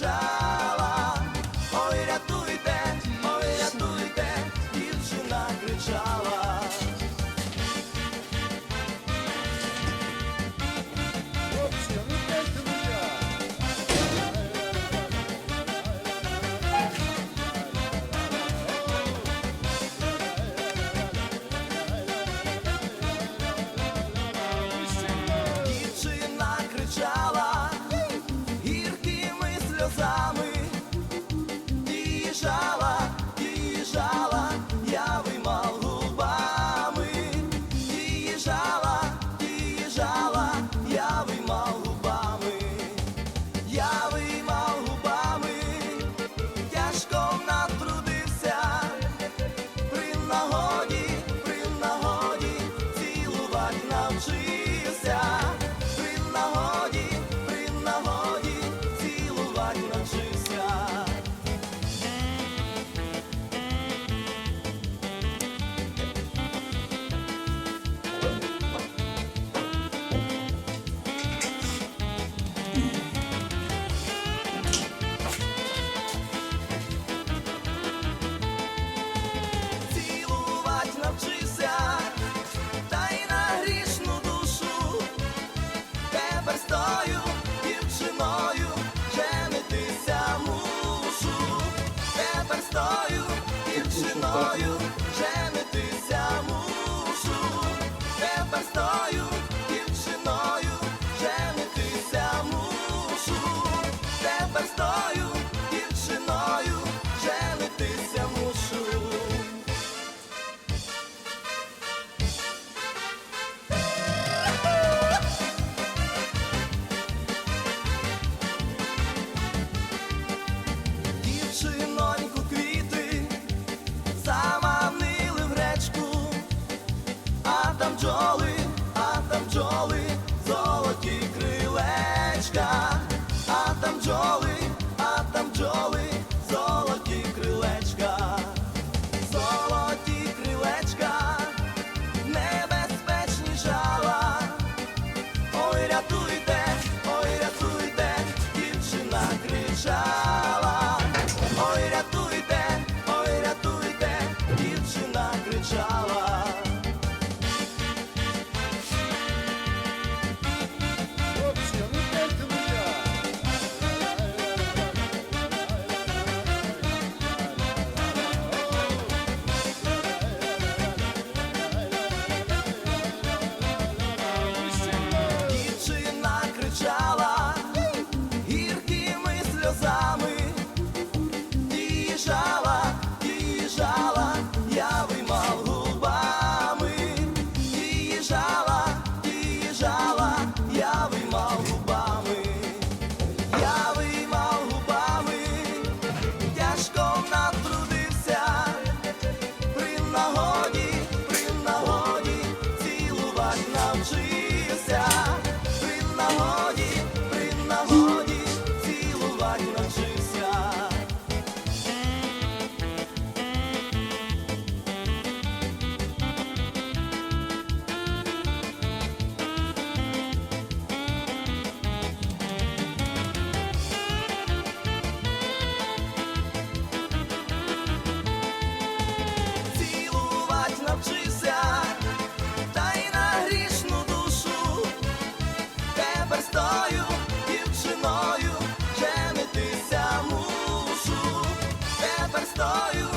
shine. простою дівчиною женитися мушу, тепер стою дівчиною, женитися мушу, тепер стою дівчиною, женитися мушу, тепер стою дівчиною. Jolly. сльозами, Біжала, біжала, я вимав губами, Біжала, біжала, я вимав губами, я вимав губами, тяжко натрудився, при нагоді, при нагоді, цілувать навчився. saw you.